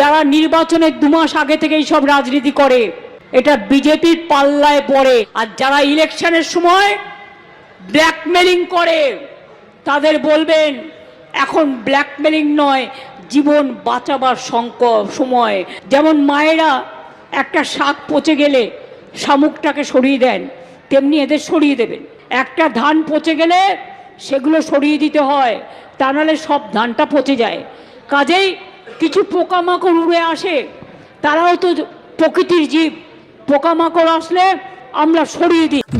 যারা নির্বাচনের দু মাস আগে থেকেই সব রাজনীতি করে, এটা বিজেপির পাল্লায় পড়ে। আর যারা ইলেকশনের সময় ব্ল্যাকমেলিং করে, তাদের বলবেন, এখন ব্ল্যাকমেলিং নয়, জীবন বাঁচাবার সংকট সময়। যেমন মায়েরা একটা শাক পচে গেলে শামুকটাকে সরিয়ে দেন, তেমনি এদের সরিয়ে দেবেন। একটা ধান পচে গেলে সেগুলো সরিয়ে দিতে হয়, তা নাহলে সব ধানটা পচে যায়। কাজেই কিছু পোকামাকড় উড়ে আসে তারাও তো প্রকৃতির জীব। পোকামাকড় আসলে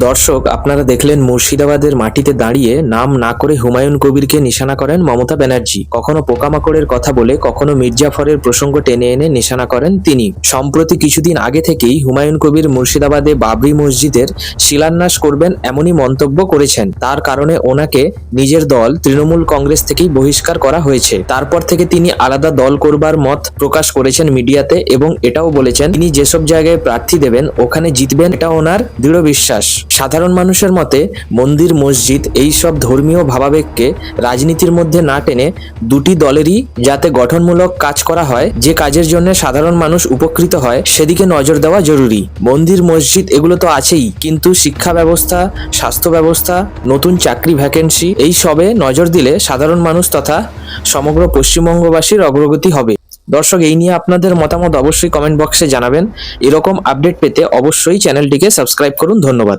দর্শক, আপনারা দেখলেন মুর্শিদাবাদের মাটিতে দাঁড়িয়ে নাম না করে হুমায়ুন কবিরকে নিশানা করেন মমতা ব্যানার্জি। কখনো পোকামাকড়ের কথা বলে, কখনো মির্জাফরের প্রসঙ্গ টেনে এনে নিশানা করেন তিনি। সম্প্রতি কিছুদিন আগে থেকেই হুমায়ুন কবির মুর্শিদাবাদে বাবরি মসজিদের শিলান্যাস করবেন এমনই মন্তব্য করেছেন। তার কারণে ওনাকে নিজের দল তৃণমূল কংগ্রেস থেকেই বহিষ্কার করা হয়েছে। তারপর থেকে তিনি আলাদা দল করবার মত প্রকাশ করেছেন মিডিয়াতে এবং এটাও বলেছেন, তিনি যেসব জায়গায় প্রার্থী দেবেন, ওখানে জিতবেন। এটা ওনার দৃঢ় বিশ্বাস। সাধারণ মানুষের মতে, মন্দির, মসজিদ এই সব ধর্মীয় ভাবাবেগকে রাজনীতির মধ্যে না টেনে দুটি দলেরই যাতে গঠনমূলক কাজ করা হয়, যে কাজের জন্য সাধারণ মানুষ উপকৃত হয়, সেদিকে নজর দেওয়া জরুরি। মন্দির, মসজিদ এগুলো তো আছেই, কিন্তু শিক্ষা ব্যবস্থা, স্বাস্থ্য ব্যবস্থা, নতুন চাকরি ভ্যাকেন্সি এই সবে নজর দিলে সাধারণ মানুষ তথা সমগ্র পশ্চিমবঙ্গবাসীর অগ্রগতি হবে। দর্শক, এই নিয়ে আপনাদের মতামত অবশ্যই কমেন্ট বক্সে জানাবেন। এরকম আপডেট পেতে অবশ্যই চ্যানেলটিকে সাবস্ক্রাইব করুন। ধন্যবাদ।